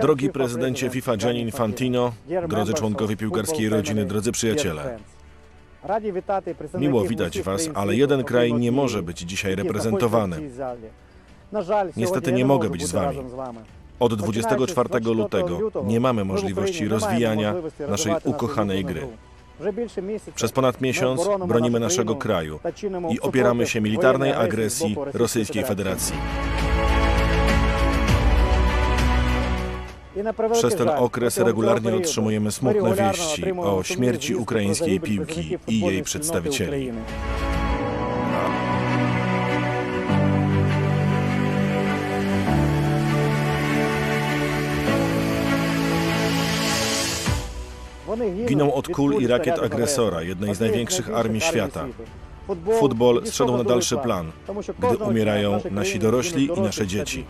Drogi prezydencie FIFA Gianni Infantino, drodzy członkowie piłkarskiej rodziny, drodzy przyjaciele. Miło widać Was, ale jeden kraj nie może być dzisiaj reprezentowany. Niestety nie mogę być z Wami. Od 24 lutego nie mamy możliwości rozwijania naszej ukochanej gry. Przez ponad miesiąc bronimy naszego kraju i opieramy się militarnej agresji Rosyjskiej Federacji. Przez ten okres regularnie otrzymujemy smutne wieści o śmierci ukraińskiej piłki i jej przedstawicieli. Giną od kul i rakiet agresora, jednej z największych armii świata. Futbol zszedł na dalszy plan, gdy umierają nasi dorośli i nasze dzieci.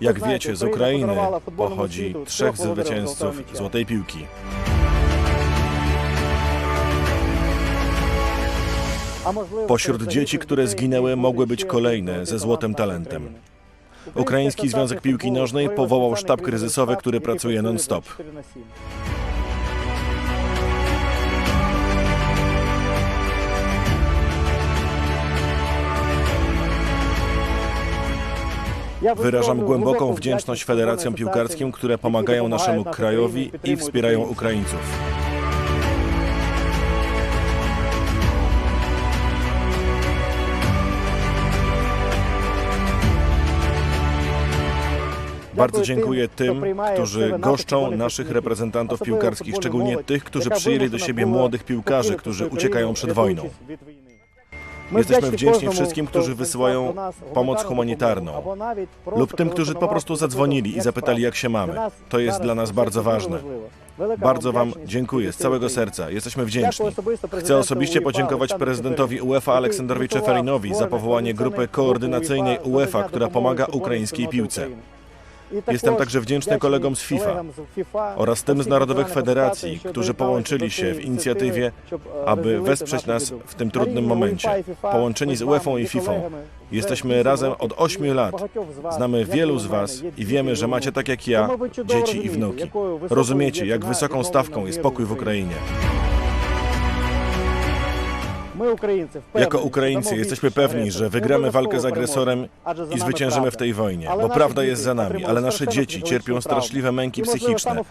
Jak wiecie, z Ukrainy pochodzi trzech zwycięzców Złotej Piłki. Pośród dzieci, które zginęły, mogły być kolejne ze złotym talentem. Ukraiński Związek Piłki Nożnej powołał sztab kryzysowy, który pracuje non-stop. Wyrażam głęboką wdzięczność federacjom piłkarskim, które pomagają naszemu krajowi i wspierają Ukraińców. Bardzo dziękuję tym, którzy goszczą naszych reprezentantów piłkarskich, szczególnie tych, którzy przyjęli do siebie młodych piłkarzy, którzy uciekają przed wojną. Jesteśmy wdzięczni wszystkim, którzy wysyłają pomoc humanitarną lub tym, którzy po prostu zadzwonili i zapytali, jak się mamy. To jest dla nas bardzo ważne. Bardzo Wam dziękuję z całego serca. Jesteśmy wdzięczni. Chcę osobiście podziękować prezydentowi UEFA Aleksandrowi Czeferinowi za powołanie grupy koordynacyjnej UEFA, która pomaga ukraińskiej piłce. Jestem także wdzięczny kolegom z FIFA oraz tym z narodowych federacji, którzy połączyli się w inicjatywie, aby wesprzeć nas w tym trudnym momencie. Połączeni z UEFA i FIFA. Jesteśmy razem od 8 lat. Znamy wielu z Was i wiemy, że macie tak jak ja dzieci i wnuki. Rozumiecie, jak wysoką stawką jest pokój w Ukrainie. Jako Ukraińcy jesteśmy pewni, że wygramy walkę z agresorem i zwyciężymy w tej wojnie, bo prawda jest za nami, ale nasze dzieci cierpią straszliwe męki psychiczne.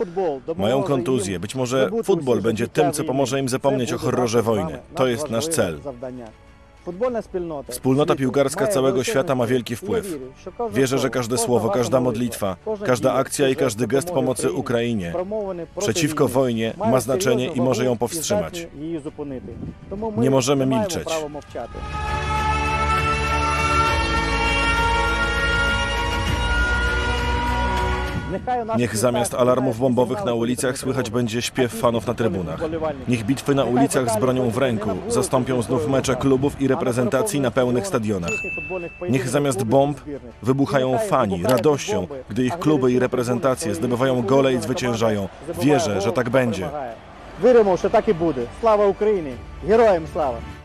Mają kontuzje. Być może futbol będzie tym, co pomoże im zapomnieć o horrorze wojny. To jest nasz cel. Wspólnota. Piłkarska całego świata ma wielki wpływ. Wierzę, że każde słowo, każda modlitwa, każda akcja i każdy gest pomocy Ukrainie. Przeciwko wojnie ma znaczenie i może ją powstrzymać. Nie możemy milczeć. Niech zamiast alarmów bombowych na ulicach słychać będzie śpiew fanów na trybunach. Niech bitwy na ulicach z bronią w ręku zastąpią znów mecze klubów i reprezentacji na pełnych stadionach. Niech zamiast bomb wybuchają fani radością, gdy ich kluby i reprezentacje zdobywają gole i zwyciężają. Wierzę, że tak będzie. Wierzymy, że takie będzie. Sława Ukrainie! Herojem sława!